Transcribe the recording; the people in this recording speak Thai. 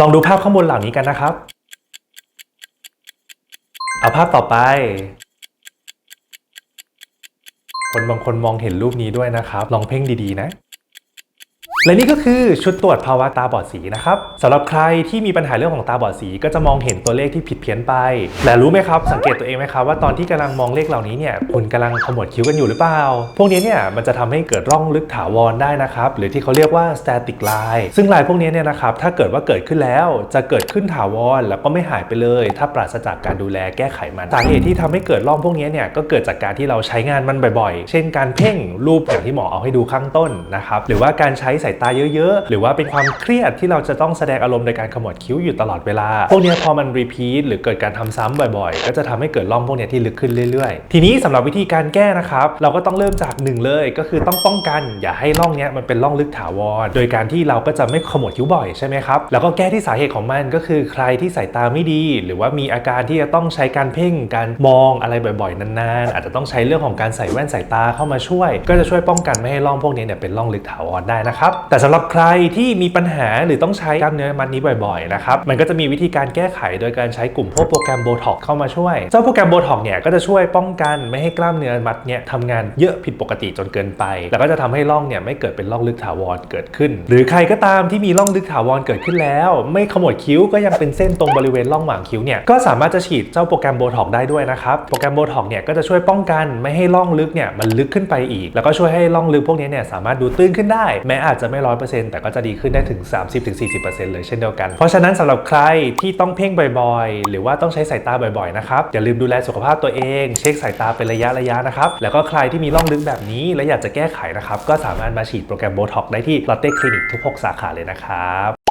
ลองดูภาพข้างบนเหล่านี้กันนะครับ เอาภาพต่อไป คนบางคนมองเห็นรูปนี้ด้วยนะครับ ลองเพ่งดีๆนะ และนี่ก็คือชุดตรวจภาวะตาบอดสีนะครับสำหรับใครที่มีปัญหาเรื่องของตาบอดสี ก็จะมองเห็นตัวเลขที่ผิดเพี้ยนไปแต่รู้ไหมครับ สังเกตตัวเองไหมครับว่าตอนที่กำลังมองเลขเหล่านี้เนี่ยคุณกำลังขมวดคิ้วกันอยู่หรือเปล่า พวกนี้เนี่ยมันจะทำให้เกิดร่องลึกถาวรได้นะครับ หรือที่เขาเรียกว่า static line ซึ่งลายพวกนี้เนี่ยนะครับถ้าเกิดว่าเกิดขึ้นแล้วจะเกิดขึ้นถาวรแล้วก็ไม่หายไปเลย ถ้าปราศจากการดูแลแก้ไขมันสาเหตุที่ทำให้เกิดร่องพวกนี้เนี่ยก็เกิดจากการที่เราใช้งานมันบ่อยๆ เช่น การเพ่งรูปอย่างที่หมอเอาให้ดูข้างต้นนะครับหรือว่าการใช้สายตาเยอะๆ หรือว่าเป็นความเครียดที่เราจะต้องแสดงอารมณ์โดยการขมวดคิ้วอยู่ตลอดเวลา พวกเนี้ยพอมันรีพีทหรือเกิดการทำซ้ำบ่อยๆ ก็จะทำให้เกิดร่องพวกเนี้ยที่ลึกขึ้นเรื่อยๆ ทีนี้สำหรับวิธีการแก้นะครับ เราก็ต้องเริ่มจากหนึ่งเลยก็คือต้องป้องกันอย่าให้ร่องเนี้ยมันเป็นร่องลึกถาวร โดยการที่เราก็จะไม่ขมวดคิ้วบ่อยใช่ไหมครับ แล้วก็แก้ที่สาเหตุของมันก็คือใครที่สายตาไม่ดี หรือว่ามีอาการที่จะต้องใช้การเพ่งการมองอะไรบ่อยๆนานๆ อาจจะต้องใช้เรื่องของการใส่แว่นสายตาเข้ามาช่วย ก็จะช่วยป้องกันไม่ให้ร่องพวกนี้เนี่ยเป็นร่องลึกถาวรได้นะครับแต่สำหรับใครที่มีปัญหาหรือต้องใช้กล้ามเนื้อมัดนี้บ่อยๆนะครับมันก็จะมีวิธีการแก้ไขโดยการใช้กลุ่มพวกโปรแกรมโบท็อกเข้ามาช่วยเจ้าโปรแกรมโบท็อกเนี่ยก็จะช่วยป้องกันไม่ให้กล้ามเนื้อมัดเนี่ยทำงานเยอะผิดปกติจนเกินไป แล้วก็จะทำให้ร่องเนี่ยไม่เกิดเป็นร่องลึกถาวรเกิดขึ้น หรือใครก็ตามที่มีร่องลึกถาวรเกิดขึ้นแล้ว ไม่ขมวดคิ้วก็ยังเป็นเส้นตรงบริเวณร่องหว่างคิ้วเนี่ยก็สามารถจะฉีดเจ้าโปรแกรมโบท็อกได้ด้วยนะครับโปรแกรมโบท็อกเนี่ยก็จะช่วยป้องกันไม่ให้ร่องลึกเนี่ยมันลึกขึ้นไปอีก แล้วก็ช่วยให้ร่องลึกพวกนี้เนี่ยสามารถดูตื้นขึ้นได้ แม้อาจจะจะไม่ร้อยเปอร์เซ็นต์แต่ก็จะดีขึ้นได้ถึง 30-40%เลยเช่นเดียวกัน เพราะฉะนั้นสำหรับใครที่ต้องเพ่งบ่อยๆ หรือว่าต้องใช้สายตาบ่อยๆนะครับอย่าลืมดูแลสุขภาพตัวเอง เช็คสายตาเป็นระยะระยะนะครับแล้วก็ใครที่มีร่องลึกแบบนี้ และอยากจะแก้ไขนะครับก็สามารถมาฉีดโปรแกรมโบท็อกได้ที่ลอตเต้คลินิกทุก 6 สาขาเลยนะครับ